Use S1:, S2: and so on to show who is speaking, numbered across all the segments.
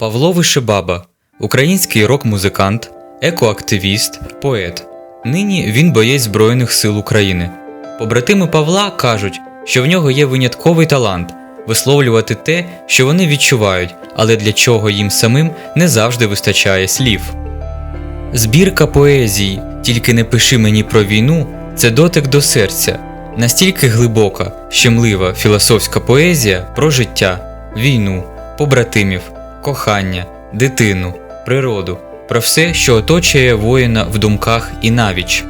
S1: Павло Вишебаба, український рок-музикант, екоактивіст, поет. Нині він боєць Збройних сил України. Побратими Павла кажуть, що в нього є винятковий талант висловлювати те, що вони відчувають, але для чого їм самим не завжди вистачає слів. Збірка поезії Тільки не пиши мені про війну це дотик до серця, настільки глибока, щемлива філософська поезія про життя, війну, побратимів, кохання, дитину, природу, про все, що оточує воїна в думках і навіч.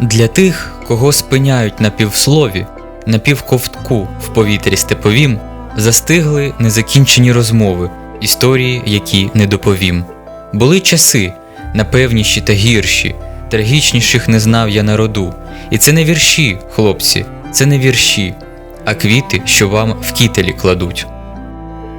S1: Для тих, кого спиняють на півслові, на півковтку в повітрі степовім, застигли незакінчені розмови, історії, які не доповім. Були часи, напевніші та гірші, трагічніших не знав я народу. І це не вірші, хлопці, це не вірші, а квіти, що вам в кітелі кладуть.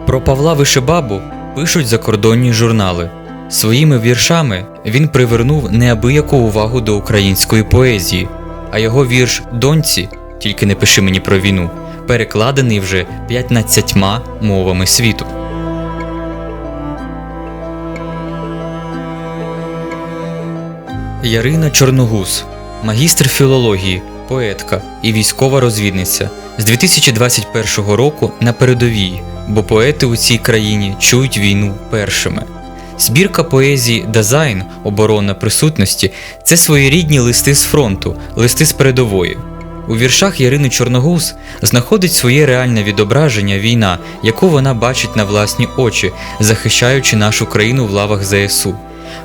S1: Про Павла Вишебабу пишуть закордонні журнали. Своїми віршами він привернув неабияку увагу до української поезії, а його вірш Доньці, тільки не пиши мені про війну, перекладений вже 15 мовами світу. Ярина Чорногуз, магістр філології, поетка і військова розвідниця з 2021 року на передовій, бо поети у цій країні чують війну першими. Збірка поезії Дизайн, оборона присутності це своєрідні листи з фронту, листи з передової. У віршах Ярини Чорногуз знаходить своє реальне відображення війна, яку вона бачить на власні очі, захищаючи нашу країну в лавах ЗСУ.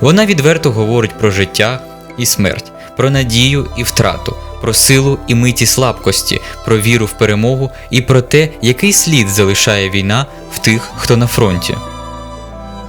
S1: Вона відверто говорить про життя і смерть, про надію і втрату, про силу і миті слабкості, про віру в перемогу і про те, який слід залишає війна в тих, хто на фронті.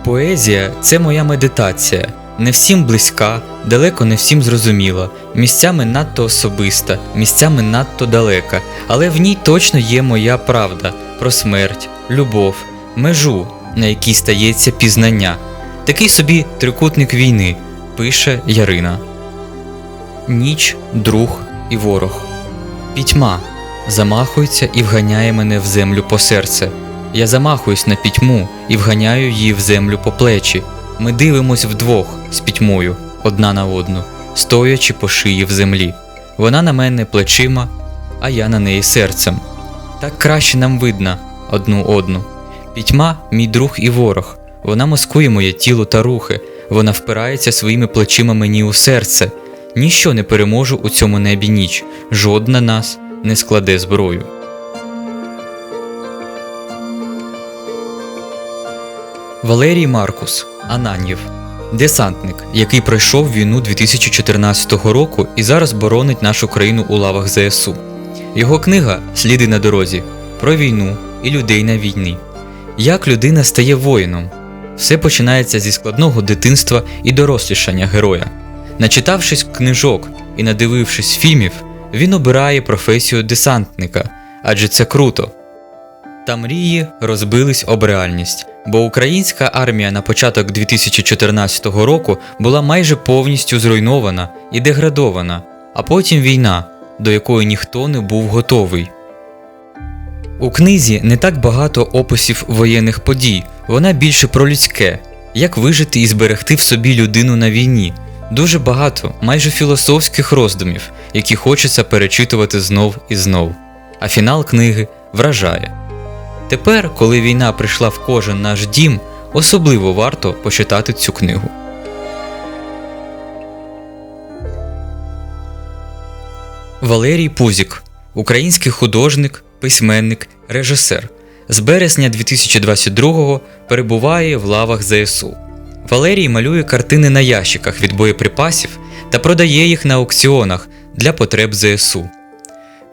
S1: Поезія це моя медитація, не всім близька, далеко не всім зрозуміла, місцями надто особиста, місцями надто далека, але в ній точно є моя правда про смерть, любов, межу, на якій стається пізнання. Такий собі трикутник війни, пише Ярина. Ніч, друг і ворог. Пітьма замахується і вганяє мене в землю по серце. Я замахуюсь на пітьму і вганяю її в землю по плечі. Ми дивимось вдвох з пітьмою одна на одну, стоячи по шиї в землі. Вона на мене плечима, а я на неї серцем. Так краще нам видно одну одну. Пітьма мій друг і ворог. Вона маскує моє тіло та рухи, вона впирається своїми плечима мені у серце. Ніщо не переможу у цьому небі ніч, жодна нас не складе зброю. Валерій Маркус Ананьєв десантник, який пройшов війну 2014 року і зараз боронить нашу країну у лавах ЗСУ. Його книга Сліди на дорозі про війну і людей на війні. Як людина стає воїном? Все починається зі складного дитинства і дорослішання героя. Начитавшись книжок і надивившись фільмів, він обирає професію десантника, адже це круто. Та мрії розбились об реальність, бо українська армія на початок 2014 року була майже повністю зруйнована і деградована, а потім війна, до якої ніхто не був готовий. У книзі не так багато описів воєнних подій, вона більше про людське, як вижити і зберегти в собі людину на війні. Дуже багато, майже філософських роздумів, які хочеться перечитувати знов і знов. А фінал книги вражає. Тепер, коли війна прийшла в кожен наш дім, особливо варто почитати цю книгу. Валерій Пузік український художник, письменник, режисер. З березня 2022-го перебуває в лавах ЗСУ. Валерій малює картини на ящиках від боєприпасів та продає їх на аукціонах для потреб ЗСУ.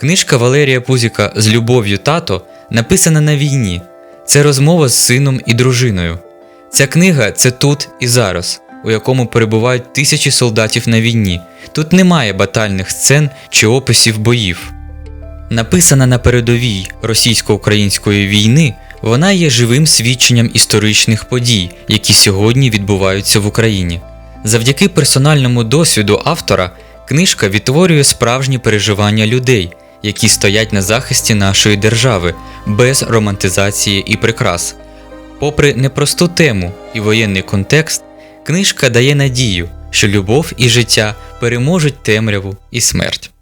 S1: Книжка Валерія Пузіка з любов'ю тато написана на війні. Це розмова з сином і дружиною. Ця книга це тут і зараз, у якому перебувають тисячі солдатів на війні. Тут немає батальних сцен чи описів боїв. Написана на передовій російсько-української війни, вона є живим свідченням історичних подій, які сьогодні відбуваються в Україні. Завдяки персональному досвіду автора книжка відтворює справжні переживання людей, які стоять на захисті нашої держави без романтизації і прикрас. Попри непросту тему і воєнний контекст, книжка дає надію, що любов і життя переможуть темряву і смерть.